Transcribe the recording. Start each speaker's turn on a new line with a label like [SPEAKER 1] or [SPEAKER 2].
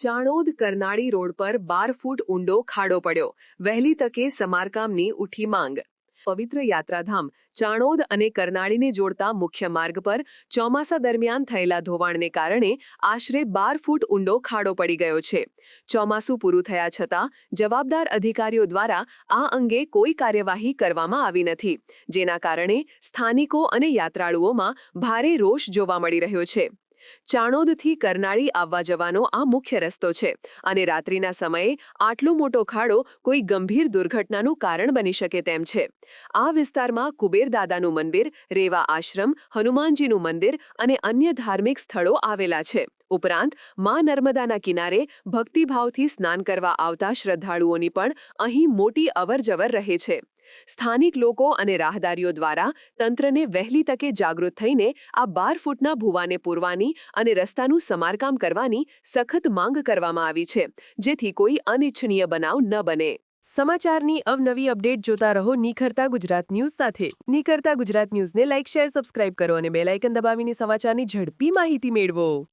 [SPEAKER 1] Chanod Karnali road પર બાર ફૂટ ઊંડો ખાડો પડ્યો. વહેલી તકે સમારકામની ઉઠી માંગ. પવિત્ર યાત્રાધામ ચાણોદ અને કરનાળીને જોડતા મુખ્ય માર્ગ પર ચોમાસા દરમિયાન થયેલા ધોવાણને કારણે આશરે બાર ફૂટ ઊંડો ખાડો પડી ગયો છે. ચોમાસું પૂરું થયા છતાં જવાબદાર અધિકારીઓ દ્વારા આ અંગે કોઈ કાર્યવાહી કરવામાં આવી નથી. જેના કારણે સ્થાનિકો અને યાત્રાળુઓમાં ભારે રોષ જોવા મળી રહ્યો છે. ચાણોદથી કરનાળી આવવા જવાનો આ મુખ્ય રસ્તો છે અને રાત્રિના સમયે આટલો મોટો ખાડો કોઈ ગંભીર દુર્ઘટનાનું કારણ બની શકે તેમ છે. આ વિસ્તારમાં કુબેરદાદાનું મંદિર, રેવા આશ્રમ, હનુમાનજીનું મંદિર અને અન્ય ધાર્મિક સ્થળો આવેલા છે. ઉપરાંત, મા નર્મદાના કિનારે ભક્તિભાવથી સ્નાન કરવા આવતા શ્રદ્ધાળુઓની પણ અહીં મોટી અવરજવર રહે છે. સ્થાનિક લોકો અને રાહદારીઓ દ્વારા તંત્રને વહેલી તકે જાગૃત થઈને આ બાર ફૂટના ભૂવાને પૂરવાની અને રસ્તાનું સમારકામ કરવાની સખત માંગ કરવામાં આવી છે, જેથી કોઈ અનિચ્છનીય બનાવ ન બને.
[SPEAKER 2] સમાચારની અવનવી અપડેટ જોતા રહો નિખરતા ગુજરાત ન્યૂઝ સાથે. નિખરતા ગુજરાત ન્યૂઝને લાઇક, શેર, સબસ્ક્રાઇબ કરો અને બેલાઇકન દબાવીને સમાચારની ઝડપી માહિતી મેળવો.